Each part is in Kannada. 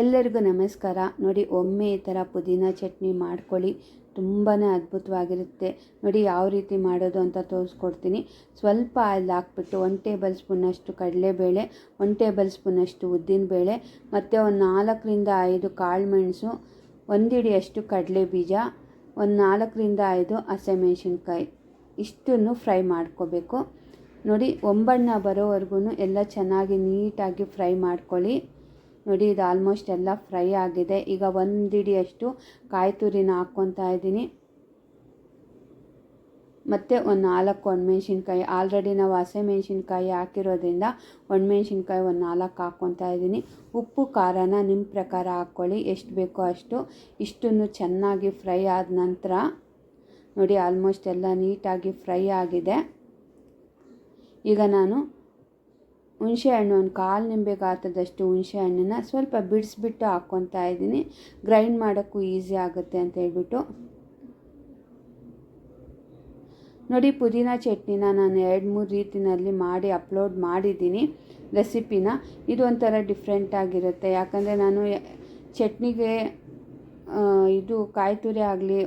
ಎಲ್ಲರಿಗೂ ನಮಸ್ಕಾರ. ನೋಡಿ, ಒಮ್ಮೆ ಈ ಥರ ಪುದೀನ ಚಟ್ನಿ ಮಾಡ್ಕೊಳ್ಳಿ. ತುಂಬಾ ಅದ್ಭುತವಾಗಿರುತ್ತೆ. ನೋಡಿ, ಯಾವ ರೀತಿ ಮಾಡೋದು ಅಂತ ತೋರಿಸ್ಕೊಡ್ತೀನಿ. ಸ್ವಲ್ಪ ಆಯಿಲ್ ಹಾಕ್ಬಿಟ್ಟು ಒನ್ ಟೇಬಲ್ ಸ್ಪೂನಷ್ಟು ಕಡಲೆಬೇಳೆ ಒನ್ ಟೇಬಲ್ ಸ್ಪೂನಷ್ಟು ಉದ್ದಿನಬೇಳೆ, ಮತ್ತು ಒಂದು ನಾಲ್ಕರಿಂದ ಐದು ಕಾಳು ಮೆಣಸು ಒಂದು ಹಿಡಿಯಷ್ಟು ಕಡಲೆ ಬೀಜ ಒಂದು ನಾಲ್ಕರಿಂದ ಐದು ಹಸಿಮೆಣ್ಸಿನ್ಕಾಯಿ. ಇಷ್ಟನ್ನು ಫ್ರೈ ಮಾಡ್ಕೋಬೇಕು. ನೋಡಿ, ಒಂಬಣ್ಣ ಬರೋವರೆಗೂ ಎಲ್ಲ ಚೆನ್ನಾಗಿ ನೀಟಾಗಿ ಫ್ರೈ ಮಾಡ್ಕೊಳ್ಳಿ. ನೋಡಿ, ಇದು ಆಲ್ಮೋಸ್ಟ್ ಎಲ್ಲ ಫ್ರೈ ಆಗಿದೆ. ಈಗ ಒಂದು ಅಷ್ಟು ಕಾಯಿ ತುರಿನ ಹಾಕ್ಕೊತಾ ಇದ್ದೀನಿ. ಮತ್ತು ಒಂದು ನಾಲ್ಕು ಒಣಮೆಣ್ಸಿನ್ಕಾಯಿ ಆಲ್ರೆಡಿ ನಾವು ಹಸಿಮೆಣ್ಸಿನ್ಕಾಯಿ ಹಾಕಿರೋದ್ರಿಂದ ಒಣಮೆಣ್ಸಿನ್ಕಾಯಿ ಒಂದು ನಾಲ್ಕು ಹಾಕ್ಕೊತಾ ಇದ್ದೀನಿ. ಉಪ್ಪು, ಖಾರನ ನಿಮ್ಮ ಪ್ರಕಾರ ಹಾಕ್ಕೊಳ್ಳಿ ಎಷ್ಟು ಬೇಕೋ ಅಷ್ಟು. ಇಷ್ಟನ್ನು ಚೆನ್ನಾಗಿ ಫ್ರೈ ಆದ ನಂತರ ನೋಡಿ ಆಲ್ಮೋಸ್ಟ್ ಎಲ್ಲ ನೀಟಾಗಿ ಫ್ರೈ ಆಗಿದೆ. ಈಗ ನಾನು ಹುಣಸೆ ಹಣ್ಣು ಒಂದು ಕಾಲು ನಿಂಬೆ ಗಾತ್ರದಷ್ಟು ಹುಣಸೆ ಹಣ್ಣನ್ನ ಸ್ವಲ್ಪ ಬಿಡಿಸ್ಬಿಟ್ಟು ಹಾಕ್ಕೊತಾ ಇದ್ದೀನಿ. ಗ್ರೈಂಡ್ ಮಾಡೋಕ್ಕೂ ಈಸಿ ಆಗುತ್ತೆ ಅಂತ ಹೇಳ್ಬಿಟ್ಟು. ನೋಡಿ, ಪುದೀನ ಚಟ್ನಿನ ನಾನು ಎರಡು ಮೂರು ರೀತಿಯಲ್ಲಿ ಮಾಡಿ ಅಪ್ಲೋಡ್ ಮಾಡಿದ್ದೀನಿ ರೆಸಿಪಿನ ಇದು ಒಂಥರ ಡಿಫ್ರೆಂಟ್ ಆಗಿರುತ್ತೆ. ಯಾಕಂದರೆ ನಾನು ಚಟ್ನಿಗೆ ಇದು ಕಾಯಿ ತುರಿ ಆಗಲಿ,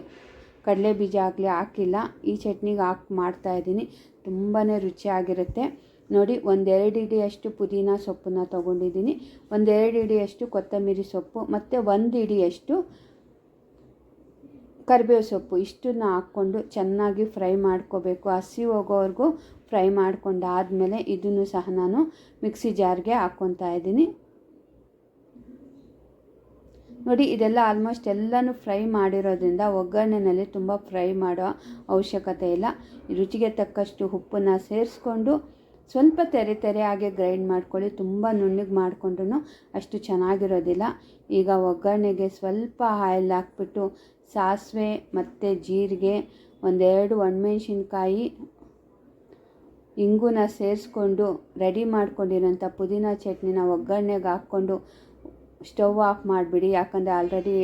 ಕಡಲೆ ಬೀಜ ಆಗಲಿ ಹಾಕಿಲ್ಲ. ಈ ಚಟ್ನಿಗೆ ಹಾಕಿ ಮಾಡ್ತಾಯಿದ್ದೀನಿ ತುಂಬಾ ರುಚಿಯಾಗಿರುತ್ತೆ. ನೋಡಿ, ಒಂದೆರಡು ಇಡಿಯಷ್ಟು ಪುದೀನ ಸೊಪ್ಪನ್ನ ತೊಗೊಂಡಿದ್ದೀನಿ. ಒಂದೆರಡು ಇಡಿಯಷ್ಟು ಕೊತ್ತಂಬರಿ ಸೊಪ್ಪು, ಮತ್ತು ಒಂದು ಇಡಿಯಷ್ಟು ಕರಿಬೇವು ಸೊಪ್ಪು. ಇಷ್ಟನ್ನ ಹಾಕ್ಕೊಂಡು ಚೆನ್ನಾಗಿ ಫ್ರೈ ಮಾಡ್ಕೋಬೇಕು. ಹಸಿ ಹೋಗೋವರೆಗೂ ಫ್ರೈ ಮಾಡ್ಕೊಂಡಾದಮೇಲೆ ಇದನ್ನು ಸಹ ನಾನು ಮಿಕ್ಸಿ ಜಾರ್ಗೆ ಹಾಕ್ಕೊತಾ ಇದ್ದೀನಿ. ನೋಡಿ, ಇದೆಲ್ಲ ಆಲ್ಮೋಸ್ಟ್ ಎಲ್ಲನೂ ಫ್ರೈ ಮಾಡಿರೋದ್ರಿಂದ ಒಗ್ಗರಣೆಯಲ್ಲಿ ತುಂಬ ಫ್ರೈ ಮಾಡೋ ಅವಶ್ಯಕತೆ ಇಲ್ಲ. ರುಚಿಗೆ ತಕ್ಕಷ್ಟು ಉಪ್ಪನ್ನು ಸೇರಿಸ್ಕೊಂಡು ಸ್ವಲ್ಪ ತೆರೆ ತೆರೆ ಹಾಗೆ ಗ್ರೈಂಡ್ ಮಾಡ್ಕೊಳ್ಳಿ, ತುಂಬ ನುಣ್ಣಗೆ ಮಾಡಿಕೊಂಡ್ರೂ ಅಷ್ಟು ಚೆನ್ನಾಗಿರೋದಿಲ್ಲ. ಈಗ ಒಗ್ಗರಣೆಗೆ ಸ್ವಲ್ಪ ಆಯಿಲ್ ಹಾಕ್ಬಿಟ್ಟು ಸಾಸಿವೆ ಮತ್ತು ಜೀರಿಗೆ, ಒಂದೆರಡು ಒಣಮೆಣ್ಸಿನ್ಕಾಯಿ, ಇಂಗುನ ಸೇರಿಸ್ಕೊಂಡು ರೆಡಿ ಮಾಡ್ಕೊಂಡಿರೋಂಥ ಪುದೀನ ಚಟ್ನಿನ ಒಗ್ಗರಣೆಗೆ ಹಾಕ್ಕೊಂಡು ಸ್ಟವ್ ಆಫ್ ಮಾಡಿಬಿಡಿ. ಯಾಕಂದರೆ ಆಲ್ರೆಡಿ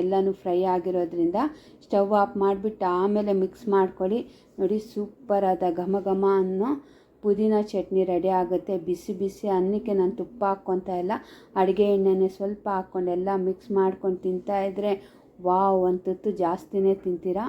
ಎಲ್ಲನೂ ಫ್ರೈ ಆಗಿರೋದ್ರಿಂದ ಸ್ಟವ್ ಆಫ್ ಮಾಡಿಬಿಟ್ಟು ಆಮೇಲೆ ಮಿಕ್ಸ್ ಮಾಡ್ಕೊಳ್ಳಿ. ನೋಡಿ ಸೂಪರಾದ ಘಮ ಘಮ ಅನ್ನೋ ಪುದೀನ ಚಟ್ನಿ ರೆಡಿ ಆಗುತ್ತೆ. ಬಿಸಿ ಬಿಸಿ ಅನ್ನಕ್ಕೆ ನಾನು ತುಪ್ಪ ಹಾಕ್ಕೊತಾ ಇಲ್ಲ. ಅಡುಗೆ ಎಣ್ಣೆನೆ ಸ್ವಲ್ಪ ಹಾಕ್ಕೊಂಡೆಲ್ಲ ಮಿಕ್ಸ್ ಮಾಡ್ಕೊಂಡು ತಿಂತಾಯಿದ್ರೆ ವಾವ್ ತುತ್ತು ಜಾಸ್ತಿನೇ ತಿಂತೀರಾ?